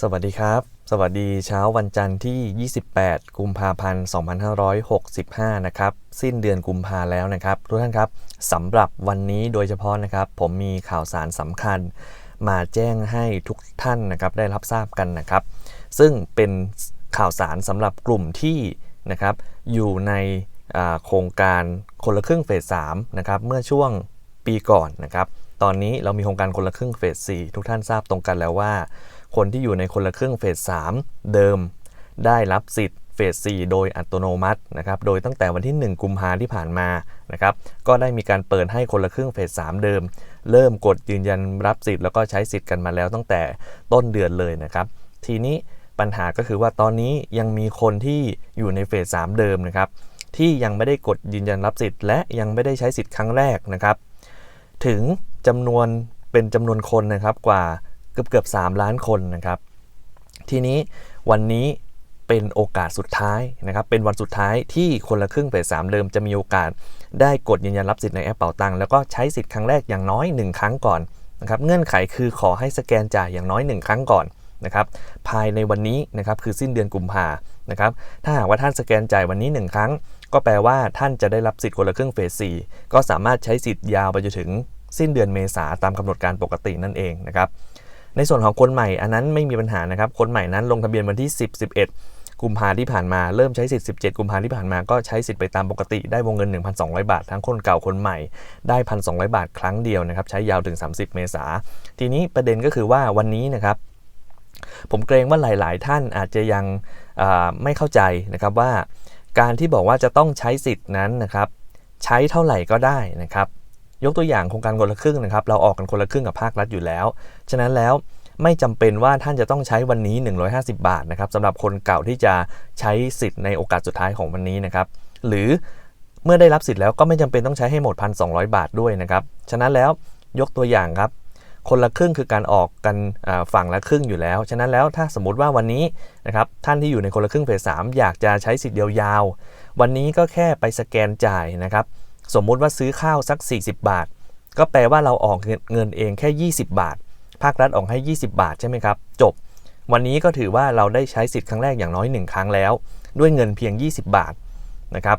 สวัสดีครับ สวัสดีเช้าวันจันทร์ที่ 28 กุมภาพันธ์ 2565 นะครับ สิ้นเดือนกุมภาแล้วนะครับ ทุกท่านครับสำหรับวันนี้โดยเฉพาะนะครับ ผมมีข่าวสารสำคัญ มาแจ้งให้ทุกท่านนะครับได้รับทราบกันนะครับ ซึ่งเป็นข่าวสารสำหรับกลุ่มที่นะครับอยู่ในโครงการคนละครึ่งเฟส3นะครับเมื่อช่วงปีก่อนนะครับ ตอนนี้เรามีโครงการคนละครึ่งเฟส4ทุกท่านทราบตรงกันแล้วว่า คนที่อยู่ในคนละครึ่งเฟส 3 เดิม ได้รับสิทธิ์เฟส 4 โดยอัตโนมัตินะครับ โดยตั้งแต่วันที่ 1 กุมภาที่ผ่านมานะครับ ก็ได้มีการเปิดให้คนละครึ่งเฟส 3 เดิม เริ่มกดยืนยันรับสิทธิ์แล้วก็ใช้สิทธิ์กันมาแล้วตั้งแต่ต้นเดือนเลยนะครับ ทีนี้ปัญหาก็คือว่าตอนนี้ยังมีคนที่อยู่ในเฟส 3 เดิมนะครับ ที่ยังไม่ได้กดยืนยันรับสิทธิ์ และยังไม่ได้ใช้สิทธิ์ครั้งแรกนะครับ ถึงจำนวนเป็นจำนวนคนนะครับกว่า เกือบเกือบ3ล้านคนนะครับ ทีนี้วันนี้เป็นโอกาสสุดท้ายนะครับ เป็นวันสุดท้ายที่คนละครึ่งเฟสสามเดิมจะมีโอกาส ได้กดยืนยันรับสิทธิ์ในแอปเป๋าตังค์แล้วก็ใช้สิทธิ์ครั้งแรกอย่างน้อย 1 ครั้งก่อนนะครับ เงื่อนไขคือขอให้สแกนจ่ายอย่างน้อย 1 ครั้งก่อนนะครับ ภายในวันนี้นะครับคือสิ้นเดือนกุมภานะครับ ถ้าหากว่าท่านสแกนจ่ายวันนี้ 1 ครั้ง ก็แปลว่าท่านจะได้รับสิทธิ์คนละครึ่งเฟส4ก็สามารถใช้สิทธิ์ยาวไปจนถึงสิ้นเดือนเมษาตามกำหนดการปกตินั่นเองนะครับ ในส่วนของคนใหม่อันนั้นไม่มีปัญหานะครับ คนใหม่นั้นลงทะเบียนวันที่ 10 11 กุมภาที่ผ่านมา เริ่มใช้สิทธิ์ 17 กุมภาที่ผ่านมา ก็ใช้สิทธิ์ไปตามปกติ ได้วงเงิน 1,200 บาท ทั้งคนเก่าคนใหม่ ได้ 1,200 บาท ครั้งเดียวนะครับ ใช้ยาวถึง 30 เมษา ทีนี้ประเด็นก็คือว่าวันนี้นะครับ ผมเกรงว่าหลาย ๆ ท่านอาจจะยังไม่เข้าใจนะครับว่า การที่บอกว่าจะต้องใช้สิทธิ์นั้นนะครับ ใช้เท่าไหร่ก็ได้นะครับ ยกตัวอย่างโครงการคนละครึ่งนะครับ เราออกกันคนละครึ่งกับภาครัฐอยู่แล้ว ฉะนั้นแล้วไม่จำเป็นว่าท่านจะต้องใช้วันนี้ 150 บาทนะครับสำหรับคนเก่าที่จะใช้สิทธิ์ในโอกาสสุดท้ายของวันนี้นะครับ หรือเมื่อได้รับสิทธิ์แล้วก็ไม่จำเป็นต้องใช้ให้หมด 1,200 บาทด้วยนะครับ ฉะนั้นแล้วยกตัวอย่างครับ คนละครึ่งคือการออกกันฝั่งละครึ่งอยู่แล้ว ฉะนั้นแล้วถ้าสมมติว่าวันนี้นะครับท่านที่อยู่ในคนละครึ่งเฟสสามอยากจะใช้สิทธิ์ยาวๆวันนี้ก็แค่ไปสแกนจ่ายนะครับ สมมุติว่าซื้อข้าวสัก 40 บาท ก็แปลว่าเราออกเงินเองแค่ 20 บาท ภาครัฐออกให้ 20 บาทใช่ไหมครับ จบ วันนี้ก็ถือว่าเราได้ใช้สิทธิ์ครั้งแรกอย่างน้อย 1 ครั้งแล้ว ด้วยเงินเพียง 20 บาทนะครับ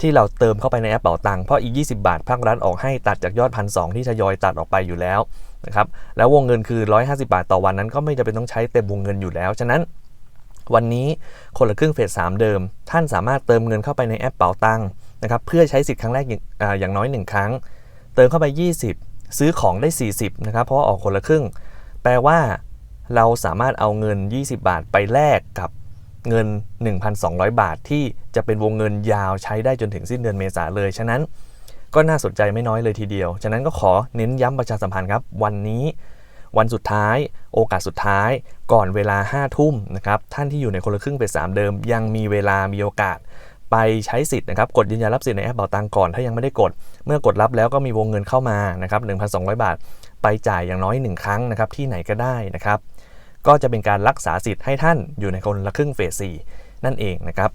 ที่เราเติมเข้าไปในแอปเป๋าตังค์เพราะอีก 20 บาท ภาครัฐออกให้ตัดจากยอดพันสที่ทยอยตัดออกไปอยู่แล้วนะครับแล้ววงเงินคือ 150 บาทต่อวันนั้น ก็ไม่จำเป็นต้องใช้เต็มวงเงินอยู่แล้วฉะนั้น วันนี้คนละครึ่งเฟส3เดิม ท่านสามารถเติมเงินเข้าไปในแอปเป๋าตังค์ นะครับเพื่อใช้สิทธิ์ครั้งแรกอย่างอ่าอย่างน้อย 1 ครั้ง เติมเข้าไป 20 ซื้อของได้ 40นะครับเพราะว่าออกคนละครึ่ง แปลว่าเราสามารถเอาเงิน 20 บาทไปแลกกับเงิน 1,200 บาทที่จะเป็นวงเงินยาวใช้ได้จนถึงสิ้นเดือนเมษาเลย ฉะนั้นก็น่าสนใจไม่น้อยเลยทีเดียว ฉะนั้นก็ขอเน้นย้ำประชาสัมพันธ์ครับ วันนี้วันสุดท้าย โอกาสสุดท้าย ก่อนเวลา 5 ทุ่มนะครับ ท่านที่อยู่ในคนละครึ่งเฟส3เดิม ยังมีเวลามีโอกาส ไปใช้สิทธิ์นะครับกดยืนยันรับสิทธิ์ในแอปเป๋าตังก่อน ถ้ายังไม่ได้กด เมื่อกดรับแล้วก็มีวงเงินเข้ามานะครับ1,200 บาท ไปจ่ายอย่างน้อย 1 ครั้งนะครับที่ไหนก็ได้นะครับก็จะเป็นการรักษาสิทธิ์ให้ท่านอยู่ในคนละครึ่งเฟส4นั่นเองนะครับ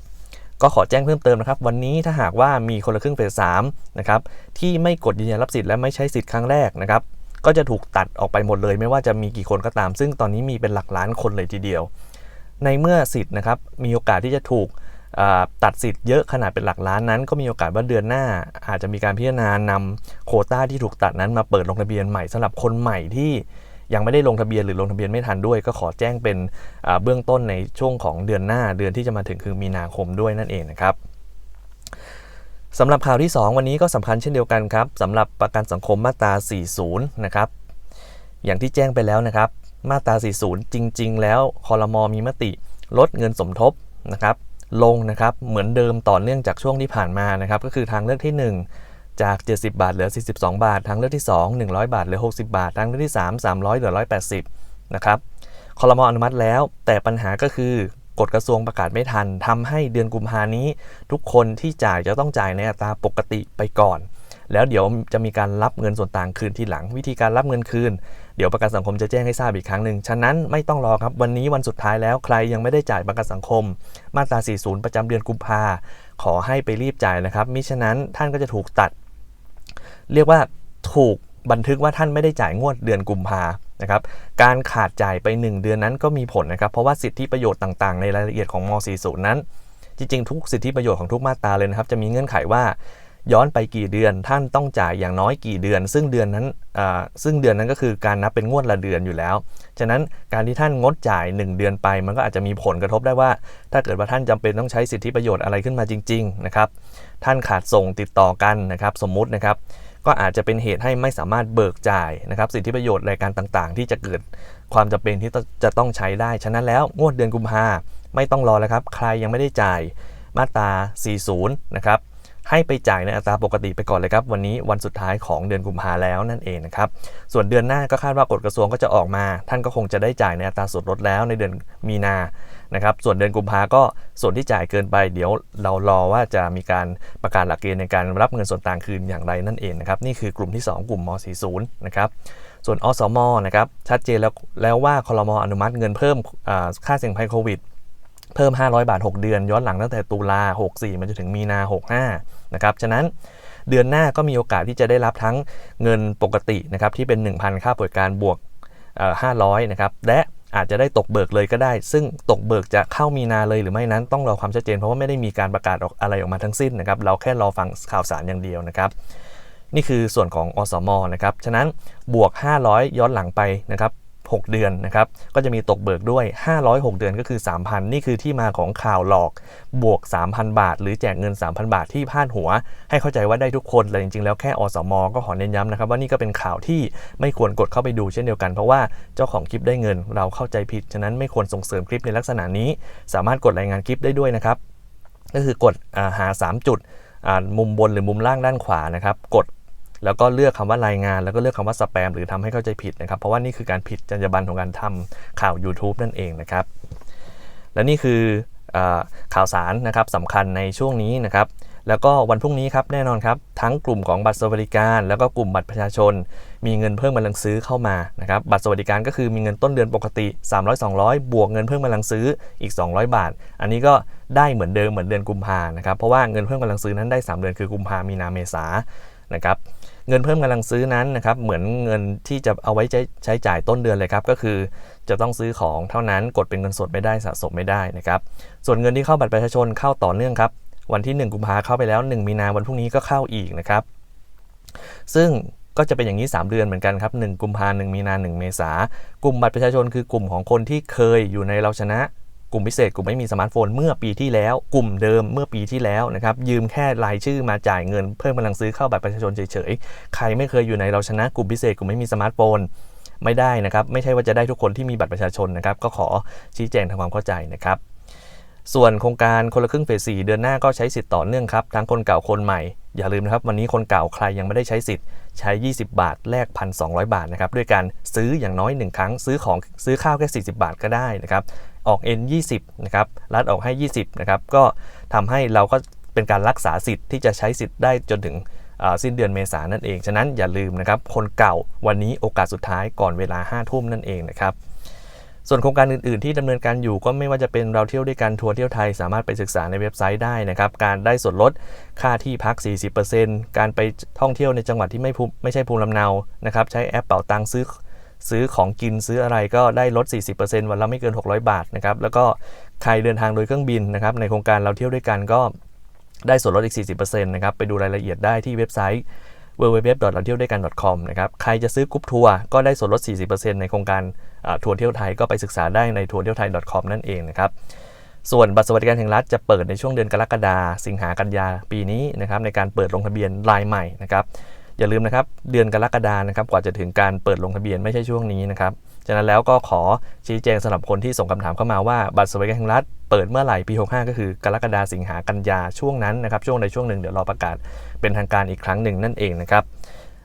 ก็ขอแจ้งเพิ่มเติมนะครับ วันนี้ถ้าหากว่ามีคนละครึ่งเฟส3นะครับที่ไม่กดยืนยันรับสิทธิ์และไม่ใช้สิทธิ์ครั้งแรกนะครับก็จะถูกตัดออกไปหมดเลย ไม่ว่าจะมีกี่คนก็ตาม ซึ่งตอนนี้มีเป็นหลักล้านคนเลยทีเดียว ในเมื่อสิทธิ์นะครับมีโอกาสที่จะถูก ตัดสิทธิ์เยอะขนาดเป็นหลักล้านนั้น ก็มีโอกาสว่าเดือนหน้า อาจจะมีการพิจารณานำโคต้าที่ถูกตัดนั้นมาเปิดลงทะเบียนใหม่สำหรับคนใหม่ที่ยังไม่ได้ลงทะเบียนหรือลงทะเบียนไม่ทันด้วย ก็ขอแจ้งเป็นเบื้องต้นในช่วงของเดือนหน้าเดือนที่จะมาถึงคือมีนาคมด้วยนั่นเองนะครับสำหรับข่าวที่ 2 วันนี้ก็สำคัญเช่นเดียวกันครับสำหรับประกันสังคมมาตรา 40 นะครับ อย่างที่แจ้งไปแล้วนะครับ มาตรา 40 จริง ๆ แล้วคอรมอมีมติลดเงินสมทบนะครับ ลงนะครับเหมือนเดิมต่อเนื่องจากช่วงที่ผ่านมานะครับก็คือทางเลือกที่ 1 จาก 70 บาทเหลือ 42 บาท ทางเลือกที่ 2 100 บาทเหลือ 60 บาท ทางเลือกที่ 3 300เหลือ 180 นะครับคอรมออนุมัติแล้ว แต่ปัญหาก็คือกฎกระทรวงประกาศไม่ทันทำให้เดือนกุมภานี้ ทุกคนที่จ่ายจะต้องจ่ายในอัตราปกติไปก่อน แล้วเดี๋ยวจะมีการรับเงินส่วนต่างคืนทีหลัง วิธีการรับเงินคืน เดี๋ยวประกันสังคมจะแจ้งให้ทราบอีกครั้งหนึ่ง ฉะนั้นไม่ต้องรอครับ วันนี้วันสุดท้ายแล้วใครยังไม่ได้จ่ายประกันสังคม มาตรา 40 ประจำเดือนกุมภาขอให้ไปรีบจ่ายนะครับ มิฉะนั้นท่านก็จะถูกตัด เรียกว่าถูกบันทึกว่าท่านไม่ได้จ่ายงวดเดือนกุมภานะครับ การขาดจ่ายไป 1 เดือนนั้นก็มีผลนะครับ เพราะว่าสิทธิประโยชน์ต่างๆ ในรายละเอียดของม .40 นั้น จริงๆ ทุกสิทธิประโยชน์ของทุกมาตราเลยนะครับ จะมีเงื่อนไขว่า ย้อนไปกี่เดือนท่านต้องจ่ายอย่างน้อยกี่เดือน ซึ่งเดือนนั้นซึ่งเดือนนั้นก็คือการนับเป็นงวดละเดือนอยู่แล้ว ฉะนั้นการที่ท่านงดจ่าย 1 เดือนไป มันก็อาจจะมีผลกระทบได้ว่า ถ้าเกิดว่าท่านจำเป็นต้องใช้สิทธิประโยชน์อะไรขึ้นมาจริงๆนะครับท่านขาดส่งติดต่อกันนะครับสมมุตินะครับก็อาจจะเป็นเหตุให้ไม่สามารถเบิกจ่ายนะครับ สิทธิประโยชน์รายการต่างๆ ที่จะเกิดความจำเป็นที่จะต้องใช้ได้ ฉะนั้นแล้วงวดเดือนกุมภาไม่ต้องรอแล้วครับ ใครยังไม่ได้จ่ายมาตรา 40 นะครับ ให้ไปจ่ายในอัตราปกติไปก่อนเลยครับ วันนี้วันสุดท้ายของเดือนกุมภาแล้วนั่นเองนะครับ ส่วนเดือนหน้าก็คาดว่ากฎกระทรวงก็จะออกมา ท่านก็คงจะได้จ่ายในอัตราส่วนลดแล้วในเดือนมีนานะครับ ส่วนเดือนกุมภาก็ส่วนที่จ่ายเกินไป เดี๋ยวเรารอว่าจะมีการประกาศหลักเกณฑ์ในการรับเงินส่วนต่างคืนอย่างไรนั่นเองนะครับ นี่คือกลุ่มที่ 2 กลุ่มม .40 นะครับส่วนอสมนะครับชัดเจนแล้วแล้วว่าคลมอนุมัติเงินเพิ่มค่าเสี่ยงภัยโควิดเพิ่ม 500 บาท 6 เดือน ย้อนหลังตั้งแต่ตุลา 64 มันจะถึงมีนา 65 นะครับ ฉะนั้นเดือนหน้าก็มีโอกาสที่จะได้รับทั้งเงินปกตินะครับที่เป็น 1,000 ค่าบริการบวก500นะครับ และอาจจะได้ตกเบิกเลยก็ได้ ซึ่งตกเบิกจะเข้ามีนาเลยหรือไม่นั้นต้องรอความชัดเจน เพราะว่าไม่ได้มีการประกาศออกอะไรออกมาทั้งสิ้นนะครับ เราแค่รอฟังข่าวสารอย่างเดียวนะครับ นี่คือส่วนของอสมนะครับ ฉะนั้นบวก 500 ย้อนหลังไปนะครับ 6 เดือนนะครับ ก็จะมีตกเบิกด้วย 506 เดือนก็คือ 3,000 นี่คือที่มาของข่าวหลอกบวก 3,000 บาท หรือแจกเงิน 3,000 บาทที่พาดหัว ให้เข้าใจว่าได้ทุกคนแต่จริงๆ แล้วแค่อสมก็ขอเน้นย้ำนะครับ ว่านี่ก็เป็นข่าวที่ไม่ควรกดเข้าไปดูเช่นเดียวกัน เพราะว่าเจ้าของคลิปได้เงิน เราเข้าใจผิด ฉะนั้นไม่ควรส่งเสริมคลิปในลักษณะนี้ สามารถกดรายงานคลิปได้ด้วยนะครับ ก็คือกดหา 3 จุดมุมบนหรือมุมล่างด้านขวานะครับ กด แล้วก็เลือกคำว่ารายงาน แล้วก็เลือกคำว่าสแปมหรือทำให้เข้าใจผิดนะครับ เพราะว่านี่คือการผิดจรรยาบรรณของการทำข่าว YouTube นั่นเองนะครับ และนี่คืออข่าวสารนะครับสำคัญในช่วงนี้นะครับแล้วก็วันพรุ่งนี้ครับแน่นอนครับ ทั้งกลุ่มของบัตรสวัสดิการ แล้วก็กลุ่มบัตรประชาชน มีเงินเพิ่มกำลังซื้อเข้ามานะครับบัตรสวัสดิการก็คือมีเงินต้นเดือนปกติ 300 200 บวกเงินเพิ่มกำลังซื้ออีก 200 บาท อันนี้ก็ได้เหมือนเดิมเหมือนเดือนกุมภานะครับเพราะว่าเงินเพิ่มกำลังซื้อนั้นได้ 3 เดือนคือกุมภามีนาเมษานะครับ เงินเพิ่มกำลังซื้อนั้นนะครับเหมือนเงินที่จะเอาไว้ใช้ใช้จ่ายต้นเดือนเลยครับก็คือจะต้องซื้อของเท่านั้นกดเป็นเงินสดไม่ได้สะสมไม่ได้นะครับส่วนเงินที่เข้าบัตรประชาชนเข้าต่อเนื่องครับวันที่ 1 กุมภาเข้าไปแล้ว 1 มีนาวันพรุ่งนี้ก็เข้าอีกนะครับ ซึ่งก็จะเป็นอย่างนี้ 3 เดือนเหมือนกันครับ 1 กุมภาหนึ่งมีนา 1 เมษากลุ่มบัตรประชาชนคือกลุ่มของคนที่เคยอยู่ในเราชนะ กลุ่มพิเศษกลุ่มไม่มีสมาร์ทโฟนเมื่อปีที่แล้ว กลุ่มเดิมเมื่อปีที่แล้วนะครับยืมแค่รายชื่อมาจ่ายเงินเพิ่มกำลังซื้อเข้าบัตรประชาชนเฉยๆ ใครไม่เคยอยู่ในเราชนะกลุ่มพิเศษกลุ่มไม่มีสมาร์ทโฟนไม่ได้นะครับ ไม่ใช่ว่าจะได้ทุกคนที่มีบัตรประชาชนนะครับ ก็ขอชี้แจงทำความเข้าใจนะครับ ส่วนโครงการคนละครึ่งเฟสสี่เดือนหน้าก็ใช้สิทธิ์ต่อเนื่องครับทั้งคนเก่าคนใหม่ อย่าลืมนะครับ วันนี้คนเก่าใครยังไม่ได้ใช้สิทธิ์ใช้ 20 บาทแลก 1,200 บาทนะครับด้วยการซื้ออย่างน้อย 1 ครั้ง ซื้อของซื้อข้าวแค่ 40 บาทก็ได้นะครับ ออก N 20นะครับรัดออกให้ 20นะครับก็ทำให้เราก็เป็นการรักษาสิทธิ์ที่จะใช้สิทธิ์ได้จนถึงสิ้นเดือนเมษายนนั่นเอง ฉะนั้นอย่าลืมนะครับคนเก่าวันนี้โอกาสสุดท้ายก่อนเวลา 5 ทุ่มนั่นเองนะครับส่วนโครงการอื่น ๆ ที่ดำเนินการอยู่ก็ไม่ว่าจะเป็นเราเที่ยวด้วยกันทัวร์เที่ยวไทยสามารถไปศึกษาในเว็บไซต์ได้นะครับ การได้ส่วนลดค่าที่พัก 40%การไปท่องเที่ยวในจังหวัดที่ไม่ไม่ใช่ภูมิลำเนานะครับใช้แอปเป๋าตังซื้อ ซื้อของกินซื้ออะไรก็ได้ลด 40%วันละไม่เกิน 600 บาทนะครับแล้วก็ใครเดินทางโดยเครื่องบินนะครับในโครงการเราเที่ยวด้วยกันก็ได้ส่วนลดอีก 40%นะครับไปดูรายละเอียดได้ที่เว็บไซต์ www. เราเที่ยวด้วยกัน .com นะครับใครจะซื้อกรุ๊ปทัวร์ก็ได้ส่วนลด 40%ในโครงการทัวร์เที่ยวไทยก็ไปศึกษาได้ในทัวร์เที่ยวไทย .com นั่นเองนะครับส่วนบัตรสวัสดิการแห่งรัฐจะเปิดในช่วงเดือนกรกฎาสิงหากันยาปีนี้นะครับในการเปิดลงทะเบียนรายใหม่นะครับ อย่าลืมนะครับเดือนกรกฎานะครับกว่าจะถึงการเปิดลงทะเบียนไม่ใช่ช่วงนี้นะครับฉะนั้นแล้วก็ขอชี้แจงสำหรับคนที่ส่งคำถามเข้ามาว่าบัตรสวัสดิการแห่งรัฐเปิดเมื่อไหร่ปี 65 ก็คือกรกฎาสิงหากันยาช่วงนั้นนะครับช่วงในช่วงหนึ่งเดี๋ยวรอประกาศเป็นทางการอีกครั้งหนึ่งนั่นเองนะครับ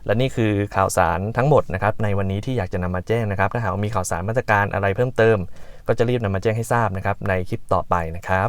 และนี่คือข่าวสารทั้งหมดนะครับในวันนี้ที่อยากจะนำมาแจ้งนะครับถ้าหากมีข่าวสารมาตรการอะไรเพิ่มเติม ก็จะรีบนำมาแจ้งให้ทราบนะครับในคลิปต่อไปนะครับ